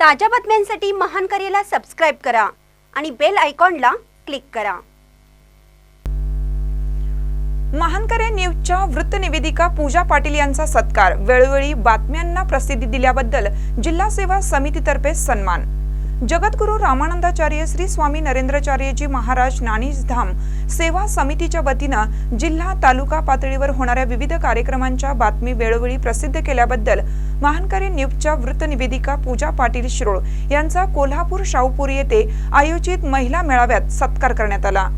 ताज्या बातम्यांसाठी महान करेला सबस्क्राईब करा आणि बेल आयकॉनला क्लिक करा. महानकरे न्यूजच्या वृत्तनिवेदिका पूजा पाटील यांचा सत्कार. वेळोवेळी बातम्यांना प्रसिद्धी दिल्याबद्दल जिल्हा सेवा समितीतर्फे सन्मान. जगद्गुरू रामानंदाचार्य श्री स्वामी नरेंद्राचार्यजी महाराज नाणीधाम सेवा समितीच्या वतीनं जिल्हा तालुका पातळीवर होणाऱ्या विविध कार्यक्रमांच्या बातमी वेळोवेळी प्रसिद्ध केल्याबद्दल महानकारी न्यूजच्या वृत्तनिवेदिका पूजा पाटील शिरोळ यांचा कोल्हापूर शाहूपूर येथे आयोजित महिला मेळाव्यात सत्कार करण्यात आला.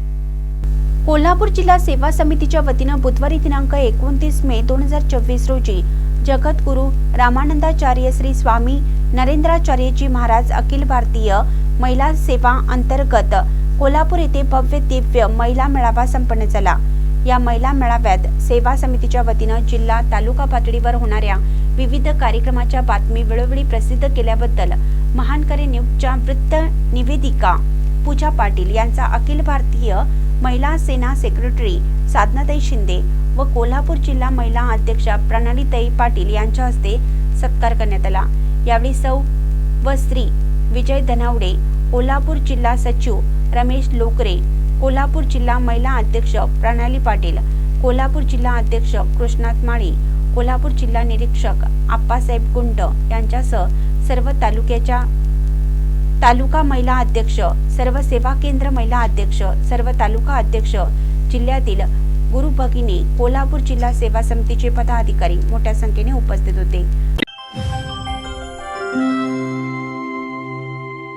कोल्हापूर जिल्हा सेवा समितीच्या वतीनं बुधवारी दिनांक एकोणतीस मे दोन हजार चोवीस रोजी जगद्गुरू रामानंदाचार्य श्री स्वामी नरेंद्राचार्यजी महाराज अखिल भारतीय महिला सेवा अंतर्गत कोल्हापूर येथे भव्य दिव्य महिला मेळावा संपन्न झाला. या महिला मेळाव्यात सेवा समितीच्या वतीनं जिल्हा तालुका पातळीवर होणाऱ्या विविध कार्यक्रमाच्या बातमी वेळोवेळी प्रसिद्ध केल्याबद्दल महानकरी न्यूजच्या वृत्त निवेदिका पूजा पाटील यांचा अखिल भारतीय महिला सेना सेक्रेटरी साधनाताई शिंदे व कोल्हापूर जिल्हा महिला अध्यक्षा प्रणालीताई पाटील यांच्या हस्ते सत्कार करण्यात आला. यावेळी सौ व श्री विजय धनावडे कोल्हापूर जिल्हा सचिव रमेश लोकरे कोल्हापूर जिल्हा महिला अध्यक्ष प्रणाली पाटील कोल्हापूर जिल्हा अध्यक्ष कृष्णात माळी कोल्हापूर जिल्हा निरीक्षक आप्पासाहेब गुंड यांच्यासह सर्व तालुक्याच्या तालुका महिला अध्यक्ष सर्व सेवा केंद्र महिला अध्यक्ष सर्व तालुका अध्यक्ष जिल्ह्यातील गुरु भगिनी कोल्हापूर जिल्हा सेवा समितीचे पदाधिकारी मोठ्या संख्येने उपस्थित होते.